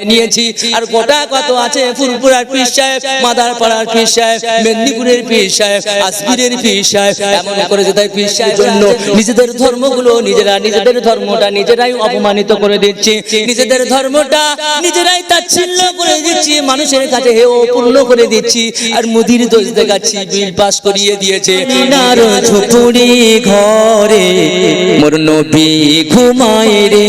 নিয়েছি। আর গোটা কত আছে? ফুরপুরার পীর সাহেব মাদার পাড়ার পীর সাহেব, মেদিনীপুরের পীর সাহেব আসবিরের পীর সাহেব, এমন করে যে তাই পীর সাহেবের জন্য নিজেদের ধর্মগুলো, নিজেরা নিজেদের ধর্মটা নিজেরাই অপমানিত করে দিচ্ছি। নিজেদের ধর্মটা নিজেরাই তাচ্ছিল্য করে দিচ্ছি। মানুষের কাছে হে অপূর্ণ করে দিচ্ছি। আর মুদির দোষ দেখাচ্ছি, বিল পাস করিয়ে দিয়েছে। নার ঝুপুরি ঘরে, মোর নবী ঘুমায় রে।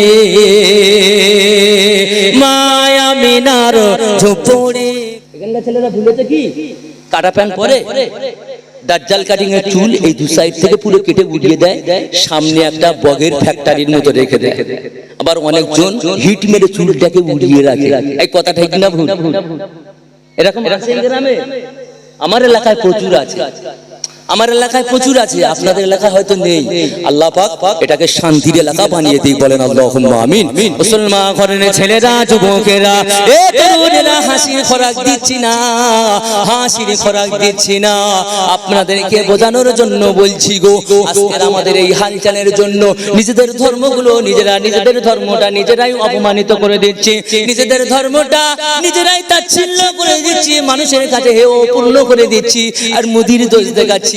ঝুপুরি এখানকার ছেলেরা ভুলেছে কি? কাটা প্যান্ট পরে? দাজ্জাল কাটিং এর চুল এই দু সাইড থেকে পুরো কেটে উড়িয়ে দেয়। সামনে একটা বগের ফ্যাক্টরির মতো রেখে দেয়। আবার অনেকজন হিট মেরে চুলটাকে উড়িয়ে রাখে। এই কথাটা ঠিক না ভুল? এরকম গ্রামে? আমার এলাকায় প্রচুর আছে। আমার এলাকায় প্রচুর আছে, আপনাদের এলাকায় হয়তো নেই। আল্লাহ পাক এটাকে শান্তির এলাকা বানিয়ে দিই বলেন আল্লাহ আমিন। মুসলমান ঘরের ছেলেরা, যুবকেরা, এ তরুণেরা, হাসির খোরাক দিচ্ছি না, হাসির খোরাক দিচ্ছি না। আপনাদেরকে বোঝানোর জন্য বলছি গো, আজকের আমাদের এই হালচালের জন্য নিজেদের ধর্মগুলো নিজেরা নিজেদের ধর্মটা নিজেরাই অপমানিত করে দিচ্ছি। নিজেদের ধর্মটা নিজেরাই তাচ্ছিল্য করে দিচ্ছি, মানুষের কাছে হে অপূর্ণ করে দিচ্ছি, আর মুদির দোষ দেখাচ্ছি।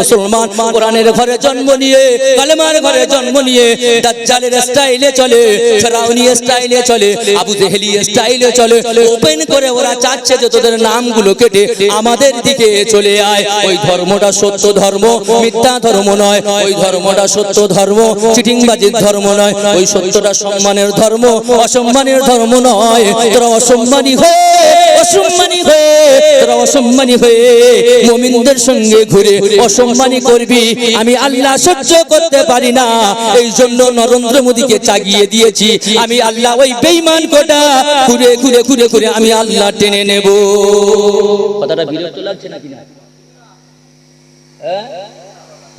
মুসলমান কোরআনের ঘরে জন্ম নিয়ে, কালেমার ঘরে জন্ম নিয়ে, দাজ্জালের স্টাইলে চলে, ফেরাউনি স্টাইলে চলে, আবু জেহেলি স্টাইলে চলে। ওপেন করে ওরা চাচ্ছে যে তোদের নামগুলো কেটে আমাদের দিকে চলে আয়। ওই ধর্মটা সত্য ধর্ম, মিথ্যা ধর্ম নয়। ওই ধর্মটা সত্য ধর্ম, চিটিংবাজির ধর্ম নয়। ওই সত্যটা সম্মানের ধর্ম, অসম্মানের ধর্ম নয়। তোরা অসম্মানী হয়ে অসম্মানী হয়ে, তোরা অসম্মানী হয়ে, মুমিনদের সঙ্গে ঘুরে, অসম্মানী করবি? আমি আল্লাহ সহ্য করতে পারি না। এই জন্য নরেন্দ্র মোদীকে চাগিয়ে দিয়েছি। আমি আল্লাহ ওই বেইমান কোটা। ঘুরে ঘুরে ঘুরে ঘুরে আমি আল্লাহ টেনে নেব। কথাটা বিরক্ত লাগছে না? হ্যাঁ?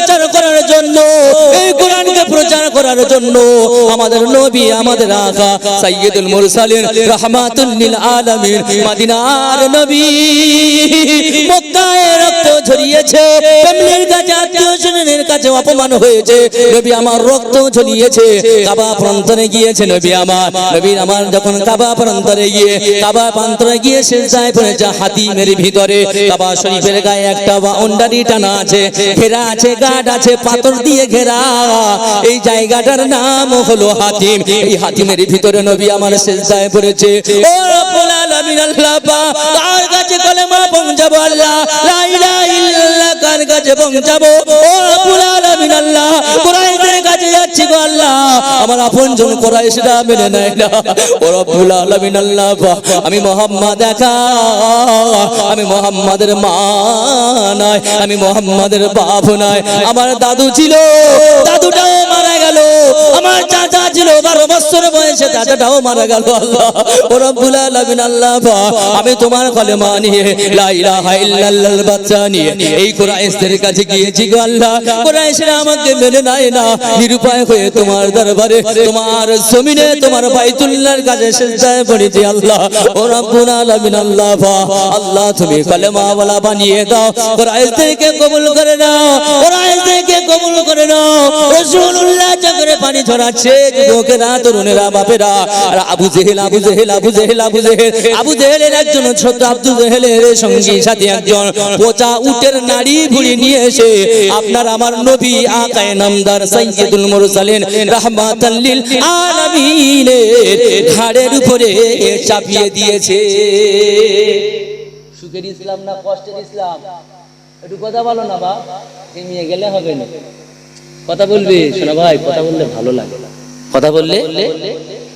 প্রচার করার জন্য, এই কোরআনকে প্রচার করার জন্য আমাদের নবী, আমাদের আকা সাইয়্যিদুল মুরসালিন রাহমাতুল লিল আলামিন মদিনার নবী মক্কায় রক্ত ঝরিয়েছে ফ্যামিলির কাছে আত্মীয় স্বজনের কাছে অপমান হয়েছে। নবী আমার রক্ত ঝরিয়েছে কাবা প্রান্তরে গিয়েছে নবী আমার। নবীর আমার যখন কাবা প্রান্তরে গিয়ে, কাবা প্রান্তরে গিয়ে সেজদায় পড়েছে হাতিমের ভিতরে। কাবা শরীফের গায়ে একটা বাউন্ডারি টানা আছে ঘেরা আছে গাঢ় আছে পাথর দিয়ে ঘেরা। এই জায়গাটার নাম হলো হাতিম। এই হাতিমের ভিতরে নবী আমার শেষ দায় পড়েছে। ও কার কাছে কলেমা পৌঁছাবো আল্লাহ। ইল্লাল্লাহ কার কাছে পৌঁছাবো? ও কাছে যাচ্ছি গো আল্লাহ। আমার আপনজন কুরাইশরা মেনে নেয় না। ও রব্বুল আলামিন আল্লাহ, আমি মোহাম্মদ একা। আমি মোহাম্মদের মা নাই, আমি মোহাম্মদের বাপ নাই। আমার দাদু ছিল, দাদুটাও মারা গেল। আমার চাচা ছিল, বারো বছর বয়সে চাচাটাও মারা গেল আল্লাহ। ও রব্বুল আল্লাহ পাক, আমি তোমার কলেমা নিয়ে লা ইল্লাল্লাহর বাচ্চা নিয়ে এই কুরাইশদের কাছে গিয়েছি গো আল্লাহ। আমাকে মেনে নেয় না নিরুপায় হয়ে তোমার দরবারে তোমার জমিনে তোমার বাইতুল্লাহর কাছে সেজদায় পড়েছি আল্লাহ। ও রব্বুল আলামিন আল্লাহ আল্লাহ তুমি কলেমা ওয়ালা বানিয়ে দাও কুরাইশদেরকে কবুল করে নাও কুরাইশদেরকে কবুল করে নাও। রাসূলুল্লাহ চক্রে পানি ছড়াচ্ছে যুবকেরা তরুণেরা বাপেরা আর আবু জেহেল আবু জেহেল আবু জেহেল আবু জেহেল আবু জেহেলের একজন ছোট আব্দুল জেহেলের সঙ্গী সাথে একজন পচা উটের নাড়ি ভুড়ি নিয়ে এসে আপনার আমার নবী আকায়ে নামদার সাইয়্যিদুল মুরসালিন রাহমাতাল লিল আলামিনের ঘাড়ের উপরে চাপিয়ে দিয়েছে। সুখের ইসলাম না কষ্টের ইসলাম? একটু কথা বলো না বাপ থেমিয়ে গেলে হবে না। কথা বলবে শোনা ভাই কথা বললে ভালো লাগে। কথা বললে?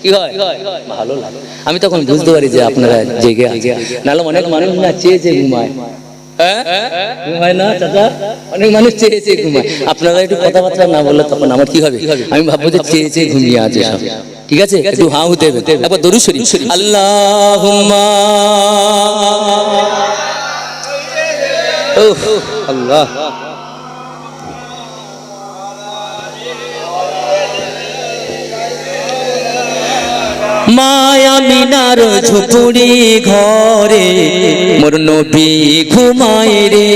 কি হয়? ভালো লাগে। আমি তখন বুঝতে পারি যে আপনারা জেগে আছে নাহলে অনেক মানুষ না ঘুমায়। হ্যাঁ? ঘুমায় চাচা? অনেক মানুষ চেয়েছে ঘুমায়। আপনারা একটু কথাবার্তা তখন আমার কি হবে? আমি ভাববো যে চেয়েছে ঘুমিয়ে আছে ঠিক আছে? আল্লাহ। মায়া মিনার ঝুপুড়ি ঘরে, মোর নবী ঘুমায় রে।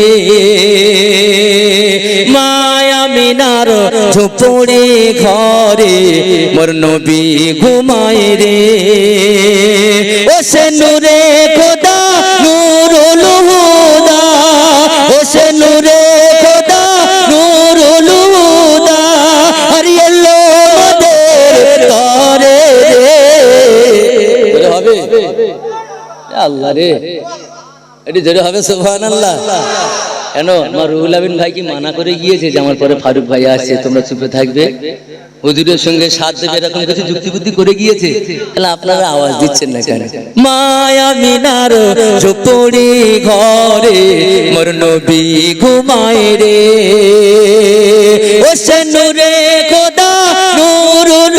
মায়া মিনার ঝুপুড়ি ঘরে, মোর নবী ঘুমায় রে। ও সে নূরে খোদা, নূরুল আল্লাহ রে। এটি জোরে হবে সোহান আল্লাহ কেন? আমার রুহুল আমিন ভাই কি মানা করে গিয়েছে যে আমার পরে ফারুক ভাই আসছে? তোমরা চুপে থাকবে। হুজুরের সঙ্গে সাথ দেবে, এরকম কিছু যুক্তি বুদ্ধি করে গিয়েছে? তাহলে আপনারা আওয়াজ দিচ্ছেন না কেন? মায়া মিনার ঝুপড়ি ঘরে মোর নবী ঘুমায় রে। ও সে নূরে খোদা, নূরুল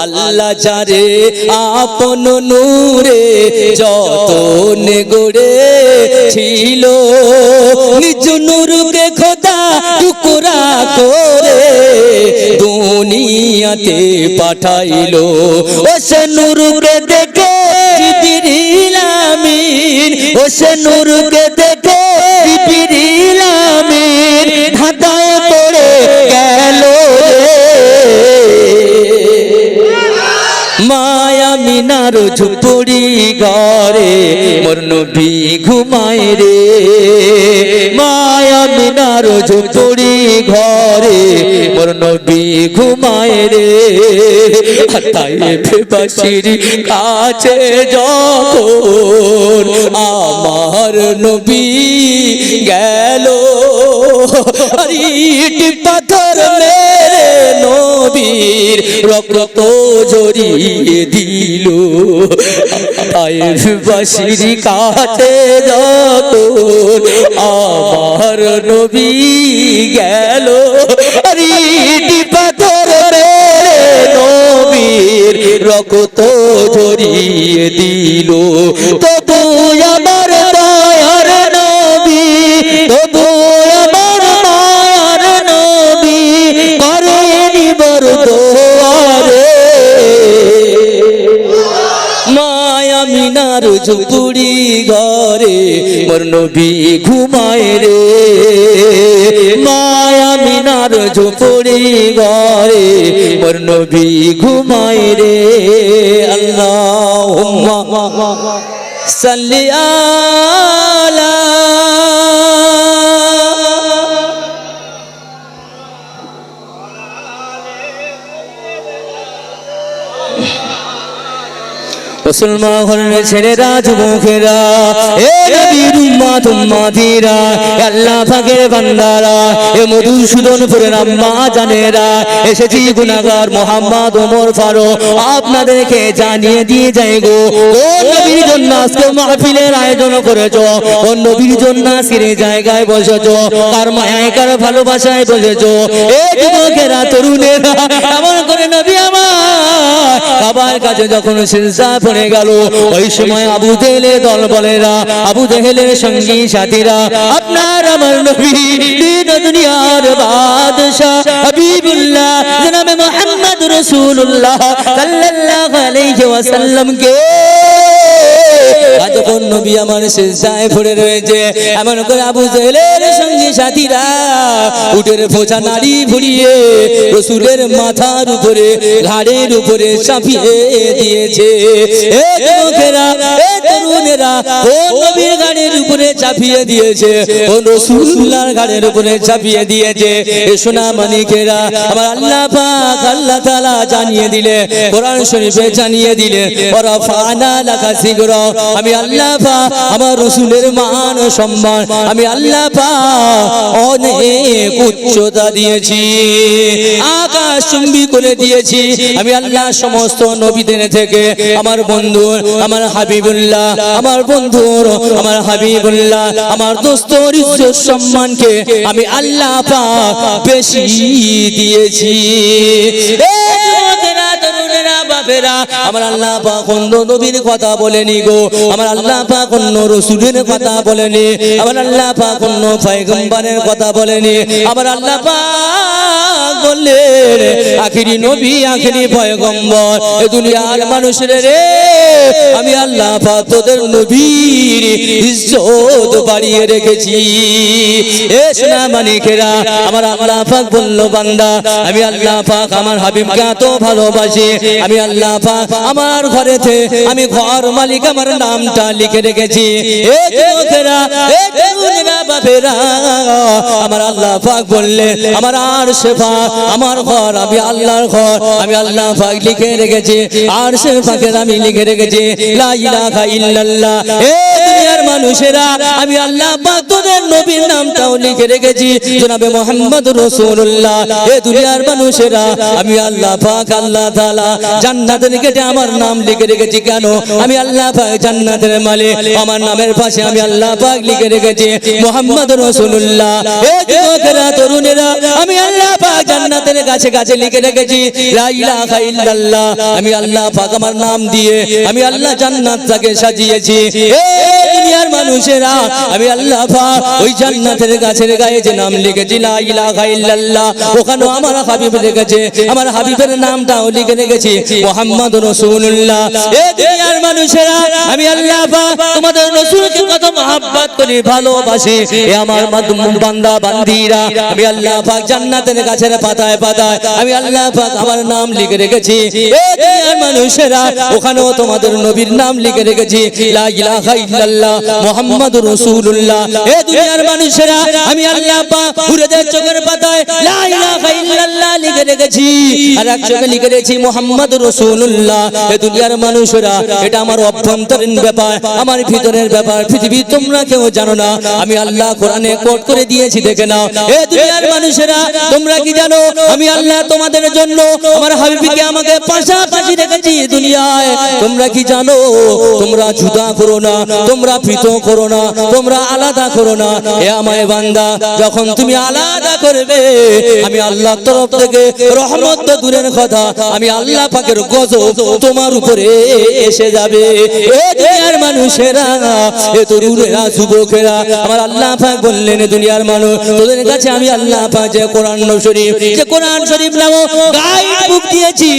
আল্লাহ যারে, আপন নূরে যত গড়ে ছিল, নিজ নূরকে খোদা টুকরা করে দুনিয়াতে পাঠাইলো। ও সে নূরকে দেখে জিবরিল আমিন, ও সে নূরকে দেখে মায়া মিনার ঝুপড়ি ঘরে, মোর নবী ঘুমায় রে। মায়া মিনার ঝুপড়ি ঘরে, মোর নবী ঘুমায় রে। বাসির কাছে যখন আমার নবী গেল পাথর মেরে নবীর রক্ত জড়িয়ে দিল। বাসির কাছে যত আমার নবী গেল। নবীর রক্ত জড়িয়ে দিল। তবু ঝুপুড়ি ঘরে, মোর নবী ঘুমায় রে। মায়া মিনার ঝুপুরি ঘরে, মোর নবী ঘুমায় রে। আল্লাহ সাল্লি আলা মুসলমান হলেন ছেলেরা যুবকেরা এ আপনাদেরকে জানিয়ে দিয়ে যাই গো। নবীর জন্য আজকে মাহফিলের আয়োজন করেছ, ও নবীর জন্য আজকের জায়গায় বসেছ কার মায়ায়, কার ভালোবাসায় বসেছ। এ তরুণেরা করে নবী আমার কাছে যখন সিলসা পড়ে গেল, ওই সময় আবু জেলে দল বলেরা আবু জেহেলের সঙ্গী সাথীরা, আপনার আমার নবী, দিন দুনিয়ার বাদশাহ হাবিবুল্লাহ, জনাবে মুহাম্মদ রাসূলুল্লাহ সাল্লাল্লাহু আলাইহি ওয়াসাল্লাম কে এতক্ষণ নবী আমার পড়ে রয়েছে, এমন করে আবু সাথীরা উটের নাড়ি ভুলিয়ে রসুলের মাথার উপরে, ঘাড়ের উপরে চাপিয়ে দিয়েছে। এ তরুণেরা ও নবীর ঘাড়ের উপরে চাপিয়ে দিয়েছে, ও রসুল্লাহর ঘাড়ের উপরে চাপিয়ে দিয়েছে। মানিকেরা আমার আল্লাহ পাক আল্লাহ জানিয়ে দিলে, কোরআন শরীফে জানিয়ে দিলে ফানা লাখা শীঘ্র আমি আল্লাহ পাক আমার রসুলের মান ও সম্মান, আমি আল্লাহ পাক অনেক উচ্চতা দিয়েছি, আকাশ চুম্বি করে দিয়েছি। আমি আল্লাহ সমস্ত নবীদের থেকে, আমার বন্ধু, আমার হাবিবুল্লাহ আমার বন্ধুর, আমার হাবিবুল্লাহ, আমার দোস্তর ইজ্জত সম্মানকে আমি আল্লাহ পাক বেশি দিয়েছি। আমার আল্লাহ পাক কথা বলেনি গো, আমার আল্লাহ পাক রসুলের কথা বলেনি, আমার আল্লাহ পাক অন্য কথা বলেনি, আমার আল্লাহ পাক আখিরি নবী, আখিরি পয়গম্বর, এ দুনিয়ার মানুষের রে, আমি আল্লাহ পাক তোদের নবীর ইজ্জত বাড়িয়ে রেখেছি। এ সোনা মানিকেরা, আমার আল্লাহ পাক বলল, বান্দা, আমি আল্লাহ পাক আমার হাবিবকে এত ভালোবাসি। আমি আল্লাহ পাক আমার ঘরেতে, আমি ঘর মালিক আমার নামটা লিখে রেখেছি। এ যুবকেরা, এ তরুণেরা বাপেরা, আমার আল্লাহ পাক বললে, আমার আর সেবা আমার ঘর, আমি আল্লাহর ঘর, আমি আল্লাহ পাক লিখে রেখেছি। আর পাকের আমি লিখে রেখেছি, লা ইলাহা ইল্লাল্লাহ এ দুনিয়ার মানুষেরা, আমি আল্লাহ তোদের নবীর নামটাও লিখে রেখেছি। জনাবে মোহাম্মদ রাসূলুল্লাহ, এ দুনিয়ার মানুষেরা, আমি আল্লাহ পাক, আল্লাহ তাআলা জান্নাতের গেটে আমার নাম লিখে রেখেছি কেন? আমি আল্লাহ পাক জান্নাতের মালিক, আমার নামের পাশে আমি আল্লাহ পাক লিখে রেখেছি। মোহাম্মদ রাসূলুল্লাহ, এ তরুণেরা, আমি আল্লাহ পাক জান্নাতের কাছে কাছে লিখে রেখেছি। আমি আল্লাহ পাক আমার নাম দিয়ে, আমি আল্লাহ জান্নাতটাকে সাজিয়েছি। এ দুনিয়ার মানুষেরা, আমি আল্লাহ ওই জান্নাতের গাছের গায়ে যে নাম লিখেছি, লা ইলাহা ইল্লাল্লাহ ওখানে আমার হাবিব রেখেছে আমার হাবিবের নামটাও লিখে রেখেছি মোহাম্মদ রাসূলুল্লাহ। এ দুনিয়ার মানুষেরা, আমি আল্লাহ তোমাদের রাসূলকে কত মহব্বত করি, ভালোবাসি। এ আমার মাধ্যম বান্দা, বান্দিরা, আমি আল্লাহ জান্নাতের গাছের পাতায় পাতায়, আমি আল্লাহ আমার নাম লিখে রেখেছি। এ দুনিয়ার মানুষেরা, ওখানেও তোমাদের নবীর নাম লিখে রেখেছি, লা ইলাহা ইল্লাল্লাহ মুহাম্মাদুর রাসূলুল্লাহ। এ দুনিয়ার মানুষেরা আমি আল্লাহ পুরোদের চোখের পাতায় লা ইলাহা ইল্লাল্লাহ লিখে রেখেছি। আর এক চোখে লিখে রেখেছি মুহাম্মাদুর রাসূলুল্লাহ। এ দুনিয়ার মানুষেরা এটা আমার অভ্যন্তরীণ ব্যাপার আমার ভিতরের ব্যাপার পৃথিবী তোমরা কেউ জানো না। আমি আল্লাহ কোরআনে কোট করে দিয়েছি দেখে নাও। এ দুনিয়ার মানুষেরা তোমরা কি জানো? আমি আল্লাহ তোমাদের জন্য আমার হাবিবকে আমাকে পাশাপাশি রেখেছি দুনিয়ায়। তোমরা কি জানো? তোমরা জুদা করো না। তোমরা পৃথক করো না, তোমরা আলাদা করো না। এ আমায় বান্দা, যখন তুমি আলাদা করবে, আমি আল্লাহ তরফ থেকে রহমত তো দূরের কথা, আমি আল্লাহ পাকের গজব তোমার উপরে এসে যাবে। এ দুনিয়ার মানুষেরা, এ তরুণেরা, যুবকেরা, আমার আল্লাহ পাক বললেন দুনিয়ার মানুষ, তোদের কাছে আমি আল্লাহ পাক যে কোরআন শরীফ, যে কোরআন শরীফ নামো গাইড বুক দিয়েছি,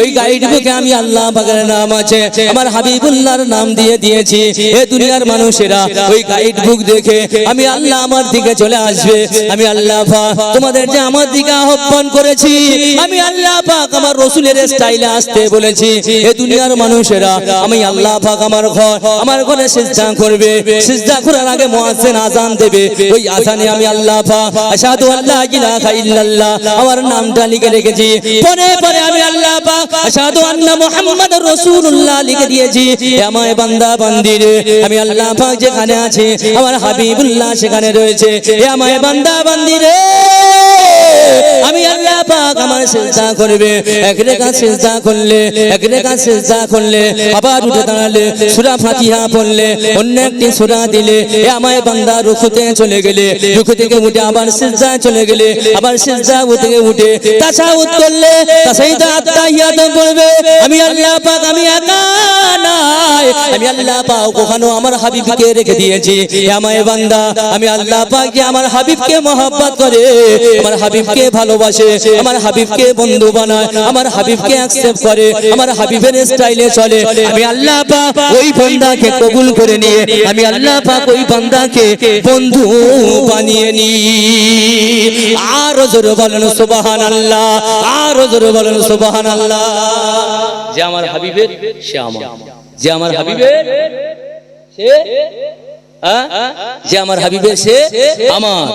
ওই গাইড বুকে আমি আল্লাহ পাকের নাম আছে, আমার হাবিবুল্লাহর নাম দিয়ে দিয়েছি। এ দুনিয়ার মানুষেরা ওই গাইড বুক দেখে, আমি আল্লাহ আমার দিকে চলে আসবে। আমি আল্লাহ পাক তোমাদের যে আমার দিকে আহ্বান করেছি, আমি আল্লাহ পাক আমার রসুলের স্টাইলে আসতে বলেছি। এ দুনিয়ার মানুষেরা, আমি আল্লাহ পাক আমার ঘর, আমার ঘরে সিজদা করবে। সিজদা করার আগে মুয়াজ্জিন আজান দেবে। ওই আজানে আমি আল্লাহ পাক আশহাদু আল্লা ইলাহা ইল্লাল্লাহ আমার নামটা লিখে রেখেছি। পরে পরে আমি আল্লাহ পাক আশহাদু আন্না মুহাম্মাদুর রাসূলুল্লাহ লিখে দিয়েছি। এ আমায় বান্দা বান্দিরে, আমি আল্লাহ পাক যেখানে আছে, আমার হাবিবুল্লাহ সেখানে রয়েছে। এ আমায় বান্দা বান্দি রে। আমি আল্লাহ পাক আমার সিজদা করবে। এক রেখা সিজদা করলে, এক রেখা সিজদা করলে, আবার উঠে দাঁড়ালে, সূরা ফাতিহা পড়লে, অন্য একটি সূরা দিলে, এ আমায় বান্দা রুকুতে চলে গেলে রুকু থেকে উঠে আবার সিজদা চলে গেলে, আবার সিজদা থেকে উঠে তাশাহুদ করলে তাশাহুদ আত্তাহিয়াত পড়বে আমি আল্লাহ পাক, আমি একা নাই। আমি আল্লাহ পাক কখনো আমার হাবিবকে রেখে দিয়েছি। আমায় বান্দা, আমি আল্লাহ পাক আমার হাবিবকে মহব্বত করে, আমার হাবিবকে ভালোবাসে। আমার হাবিবকে বন্ধু বানায়, আমার হাবিবকে অ্যাকসেপ্ট করে, আমার হাবিবের স্টাইলে চলে। আমি আল্লাহ পাক ওই বান্দাকে কবুল করে নিয়ে, আমি আল্লাহ পাক ওই বান্দাকে বন্ধু বানিয়ে নি আর জোরে বলেন সুবহান আল্লাহ আর জোরে বলেন সুবহান আল্লাহ যে আমার হাবিবের, সে আমার। যে আমার হাবিবের, সে হ্যাঁ? যে আমার হাবিবের, সে আমার।